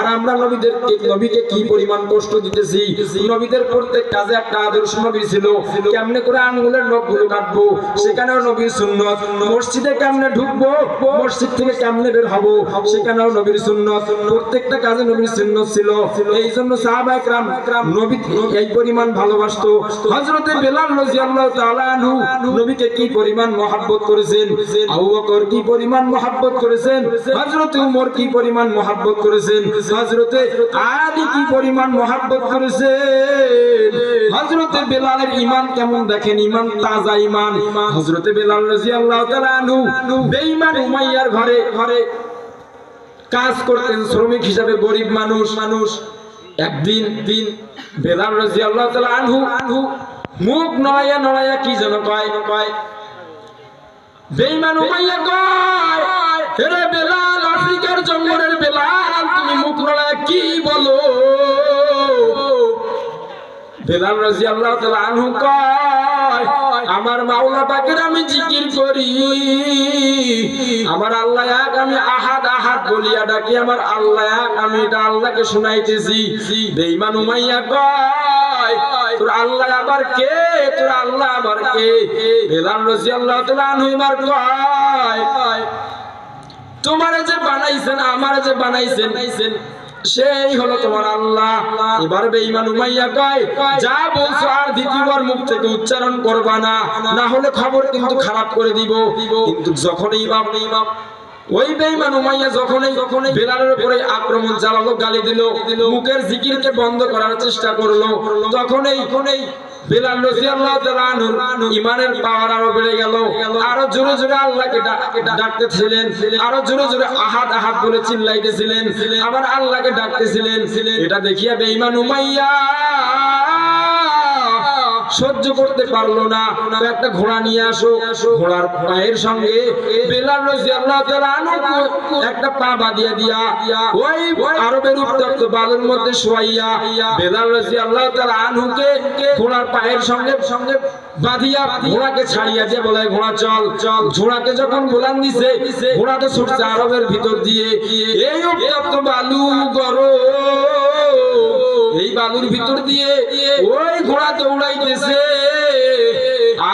আর আমরা নবীদের নবীকে কি পরিমাণ কষ্ট দিতেছি? নবীদের প্রত্যেক কাজে একটা আদর্শ নবী ছিল। কেমনে করে আঙ্গুলের নখগুলো কাটবো? সেখানেও নবীর সুন্নত। মসজিদে কেমনে ঢুকবো? মসজিদ থেকে কেমনে বের হব? সেখানেও নবীর সুন্নত। প্রত্যেকটা কাজে নবীর সুন্নত ছিল। এই জন্য সাহাবা একরাম নবী এই পরিমাণ ভালোবাসতো। হযরতে বেলাল রাদিয়াল্লাহু তাআলা আনহু নবীকে কি পরিমাণ মহাব্বত করেছেন? আবু বকর কি পরিমাণ মহাব্বত করেছেন? হযরতে উমর কি পরিমাণ মহাব্বত করেছেন? হযরতে আলী কি পরিমাণ মহাব্বত করেছেন? হযরতে বেলালের ঈমান কেমন দেখেন? ঈমান তাজা ঈমান। হযরতে বেলাল তাআলা আনহু বেঈমান উমাইয়ার ঘরে ঘরে কাজ করতেন, শ্রমিক হিসাবে গরিব মানুষ। মানুষ একদিন দিন বেলাল রাদিয়াল্লাহু তাআলা আনহু আনহু মুখ নড়াইয়া নড়াইয়া কি যেন কয়? কয়, বেঈমান উমাইয়া কয় মুখ কি বলো? আমার মাওলা পাকের আমি জিকির করি। আমার আল্লাহ এক, আমি আহাদ আহাদ বলিয়া ডাকি। আমার আল্লাহ এক, আমি এটা আল্লাহকে শুনাইতেছি। বেঈমান উমাইয়া কয়, তোর আল্লাহ আবার কে? তোর আল্লাহ আবার কে? বেলাল রাদিয়াল্লাহু তাআলা আনহু এবার কয় তোমারে যে বানাইছেন, আমার যে বানাইছেন, সেই হলো তোমার আল্লাহ। এবার বেঈমান উমাইয়া কয়, যা বলছো আর দ্বিতীয়বার মুখ থেকে উচ্চারণ করবা না না হলে খবর কিন্তু খারাপ করে দিব। কিন্তু যখন ইমাম ইমাম ওই বেঈমান উমাইয়া যখনই যখনই বেলালের উপরে আক্রমণ চালালো, গালি দিল, মুখের জিকিরকে বন্ধ করার চেষ্টা করল, তখনই বেলাল রাদিয়াল্লাহু তাআলা ইমানের পাওয়ার আরও বেড়ে গেল। আরও জোরে জোরে আল্লাহকে ডাকতেছিলেন, আরও জোরে জোরে আহাদ আহাদ বলে চিল্লাইতেছিলেন, আবার আল্লাহকে ডাকতেছিলেন। এটা দেখিয়া বেঈমান উমাইয়া সহ্য করতে পারল না। একটা ঘোড়া নিয়ে আসো। ঘোড়ার পায়ের সঙ্গে বেলাল রাদিয়াল্লাহু তাআলা একটা পা বাঁধিয়া দিয়া ওই আরবের উত্তপ্ত বালুর মধ্যে শোয়াইয়া বেলাল রাদিয়াল্লাহু তাআলা আনহুকে ঘোড়ার পায়ের সঙ্গে সঙ্গে বাঁধিয়া ঘোড়াকে ছাড়িয়া দিয়ে বলে, ঘোড়া, চল চল। ঘোড়াকে যখন গোলাম দিছে, ঘোড়া তো ছুটছে আরবের ভিতর দিয়ে। এই উত্তপ্ত বালু গরম বালুর ভিতর দিয়ে ওই ঘোড়া দৌড়াইতেছে।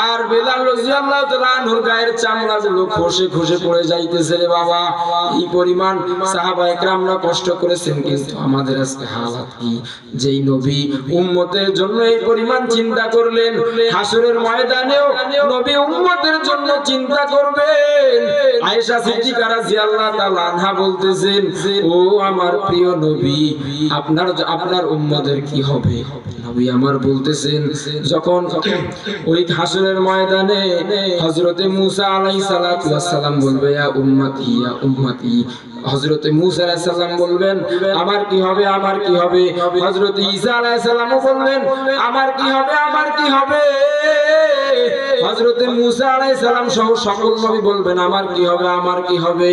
আর বেলাল রাদিয়াল্লাহু তাআলা আনহুর গায়ের চামড়া গুলো খসে খসে পড়ে যাইতেছে রে বাবা। এই পরিমাণ সাহাবা একরামরা কষ্ট করেছেন কিন্তু আমাদের আজকে হালাত কি? যেই নবী উম্মতের জন্য এই পরিমাণ চিন্তা করলেন, হাসরের ময়দানেও নবী উম্মতের জন্য চিন্তা করবেন। আয়েশা সিদ্দিকা রাদিয়াল্লাহু তাআলা আনহা বলতেছেন, ও আমার প্রিয় নবী, আপনার আপনার উম্মতের কি হবে? নবী আমার বলতেছেন, যখন ওই হাসরের ময়দানে হযরতে মূসা আলাইহিস সালাম বলবে ইয়া উম্মতি ইয়া উম্মতি হযরতে মূসা আলাইহিস সালাম বলবেন আমার কি হবে? আমার কি হবে? হযরতে ঈসা আলাইহিস সালামও বলবেন আমার কি হবে? আমার কি হবে? হযরতে মূসা আলাইহিস সালাম সহ সকল নবী বলবেন, আমার কি হবে? আমার কি হবে?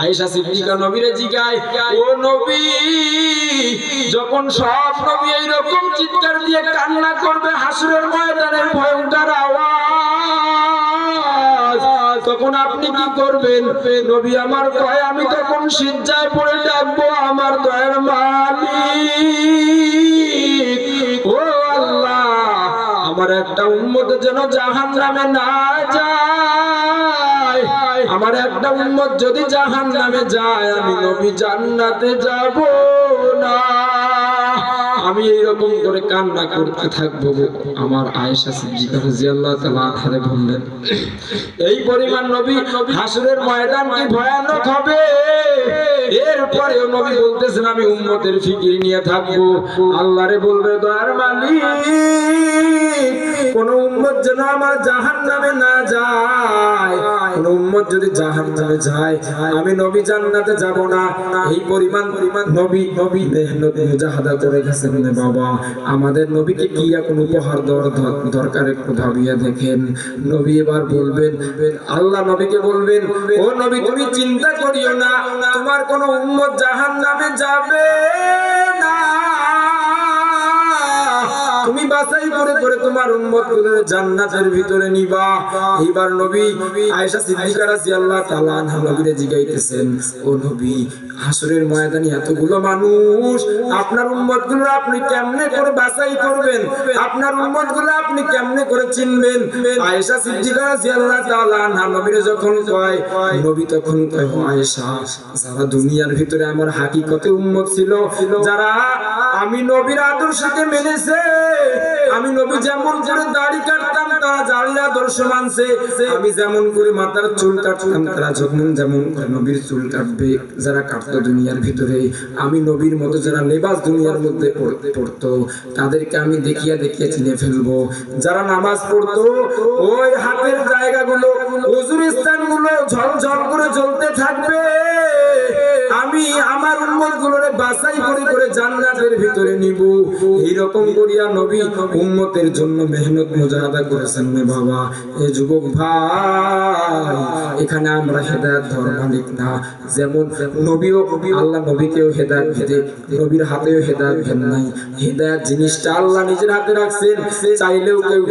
আয়েশা সিদ্দিকা নবীরে জিগায় ও নবী, যখন সব নবী এইরকম চিৎকার দিয়ে কান্না করবে হাসরের ময়দানের ভয়ঙ্কর আওয়াজ তখন আপনি কি করবেন? নবী আমার কয়, আমি তখন সিজ্জায় পড়ে ডাকবো আমার দয়ের মালিক। ও আল্লাহ, আমার একটা উম্মত যেন জাহান নামে না যায়। আমার একটা উম্মত যদি জাহান নামে যায়, আমি নবী জান্নাতে যাব না। আমি এইরকম করে কান্না করতে থাকব আমার আয়েশা সিদ্দিকা রাদিয়াল্লাহু তাআলা আনহা বললেন। এই পরিমাণ নবী হাসরের ময়দান কি ভয়ানক হবে? এরপরেও নবী বলতেছেন, আমি উম্মতের ফিকির নিয়ে থাকব। আল্লাহরে বলবে, দয়ার মালিক, কোন উম্মত যেন আমার জাহান নামে না যায়। কোন উম্মত যদি জাহান নামে যায়, আমি নবী জান্নাতে যাব না। এই পরিমাণ পরিমাণ নবী নবী দেহ মেহনত মুজাহাদা করে গেছেন। রে বাবা, আমাদের নবীকে কি এখন উপহার দেওয়ার দরকার একটু ভাবিয়া দেখেন। নবী এবার বলবেন, আল্লাহ নবীকে বলবেন, ও নবী, তুমি চিন্তা করিও না, তোমার কোন উম্মত জাহান নামে যাবে না। তুমি বাছাই করে করে তোমার উম্মত করে জান্নাতের ভিতরে নিবা। এইবার নবী আয়েশা সিদ্দিকা রাদিয়াল্লাহু তাআলা আনহা নবীরে জিগাইতেছেন, ও নবী, হাসরের ময়দানে এতগুলো মানুষ, আপনার উম্মতগুলো আপনি কেমনে করে বাছাই করবেন? আপনার উম্মতগুলো আপনি কেমনে করে চিনবেন? আয়েশা সিদ্দিকা রাদিয়াল্লাহু তাআলা আনহা নবীরে যখন কয়, নবী তখন কয় আয়েশা, যারা দুনিয়ার ভিতরে আমার হাকিকতে উম্মত ছিল, যারা আমি নবীর আদর্শকে মেনেছে আমি নবী যেমন করে দাড়ি কাটতাম তারা দাড়ির আদর্শ মানছে আমি যেমন করে মাথার চুল কাটতাম, তারা যখন যেমন নবীর চুল কাটবে, যারা কাটতো দুনিয়ার ভিতরে, আমি নবীর মতো যারা লেবাস দুনিয়ার মধ্যে পড়তো, তাদেরকে আমি দেখিয়া দেখিয়া চিনে ফেলব। যারা নামাজ পড়তো, ওই হাতের জায়গাগুলো হুজুর স্থানগুলো ঝলঝল করে জ্বলতে থাকবে। আমি আমার উম্মত গুলোরে বাছাই করে করে জান্নাতের ভিতরে নিব। এইরকম করিয়া নবী উম্মতের জন্য মেহনত মুজাহাদা করেছেন রে বাবা। এ যুবক ভাই, এখানে আমরা হেদায়েত ধর মালিক না। যেমন নবীও আল্লাহ নবীকেও হেদায়েত দিতে, নবীর হাতেও হেদায়েত দেন নাই। হেদায়েত জিনিসটা আল্লাহ নিজের হাতে রাখছেন। চাইলেও কেউ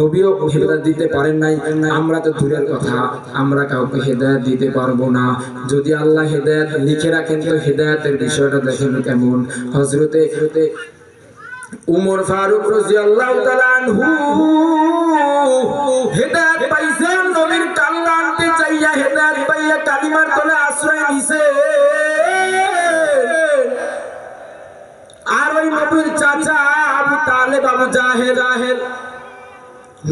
নবীও হেদায়েত দিতে পারেন নাই। আমরা তো দূরের কথা, আমরা কাউকে হেদায়েত দিতে পারব না। যদি আল্লাহ হেদায়েত লিখে রাখেন তো হেদায়েতের বিষয়টা দেখেন কেমন। হজরতে উমর ফারুক তাআলা আনহু হেদায়েত নবীর আনতে চাইয়া হেদায়েত পাইয়া কালিমার তলে আশ্রয় নিছে। আর ওই নবীর চাচা আবু জাহেল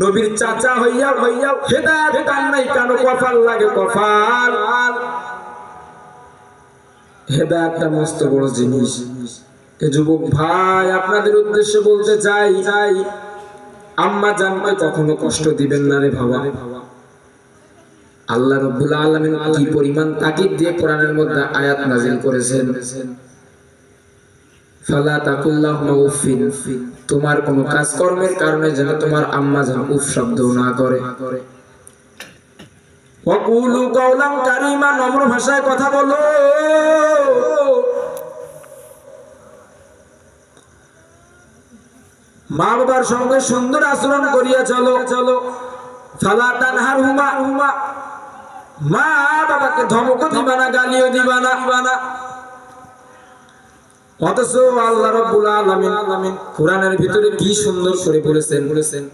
নবীর চাচা হইয়া হইয়া হেদায়েত কান নাই কেন কপাল লাগে কপাল? হেদায়েতটা মস্ত বড় জিনিস। যুবক ভাই, আপনাদের উদ্দেশ্যে বলতে চাই চাই আম্মা জানকে কখনো কষ্ট দিবেন না রে বাবা। আল্লাহ রব্বুল আলামিন কি পরিমাণ তাকিদ দিয়ে কোরআনের মধ্যে আয়াত নাজিল করেছেন? ফালা তাকুল্লাহুমা উফিন তোমার কোন কাজকর্মের কারণে যেন তোমার আম্মা যেন উফ শব্দ না করে। ওয়াকুলু কাওলান কারীমা, নম্র ভাষায় কথা বলো। মা বাবার সঙ্গে সুন্দর আচরণ করিয়া চলো চলো। হুমা হুমা। মা বাবাকে ধমকও দিবা না গালিও দিবা না দিবা না অথচ আল্লাহ রাব্বুল আলামিন কোরআনের ভিতরে কি সুন্দর করে বলেছেন বলেছেন?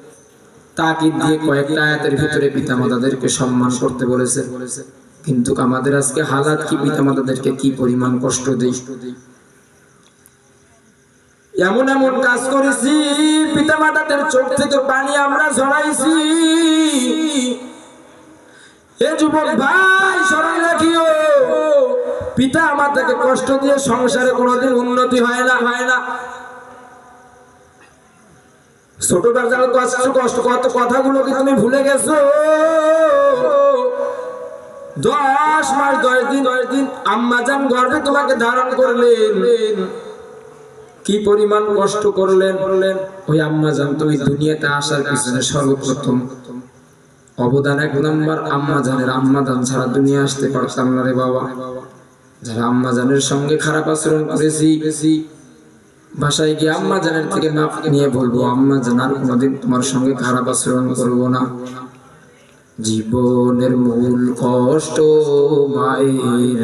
তাকিদ দিয়ে কয়েকটা আয়াতের ভিতরে পিতামাতাদেরকে সম্মান করতে বলেছেন কিন্তু আমাদের আজকে হালাত কি? পিতামাতাদেরকে কি পরিমাণ কষ্ট দেই? এমন এমন কাজ করেছি, পিতামাতাদের চোখ থেকে পানি আমরা ঝরাইছি। এ যুবক ভাই স্মরণ রাখিও পিতা মাতাকে কষ্ট দিয়ে সংসারে কোনোদিন উন্নতি হয় না হয় না। ছোটবেলার কষ্ট কষ্ট কত কথাগুলো কি তুমি ভুলে গেছো? দশ মাস, দশ দিন দশ দিন আম্মা যান গর্বে তোমাকে ধারণ করলেন। কি পরিমাণ কষ্ট করলেন? ওই আম্মা জান তো ওই দুনিয়াতে আসার পিছনে সর্বপ্রথম। অবদান এক নম্বর আম্মা জানের আম্মা জান ছাড়া দুনিয়া আসতে পারতাম না রে বাবা। যারা আম্মা জানের সঙ্গে খারাপ আচরণ করেছি বাসায় গিয়ে আম্মা জানের থেকে মাপ নিয়ে বলব, আম্মা জানার কোনোদিন তোমার সঙ্গে খারাপ আচরণ করব না। জীবনের মূল কষ্ট মায়ের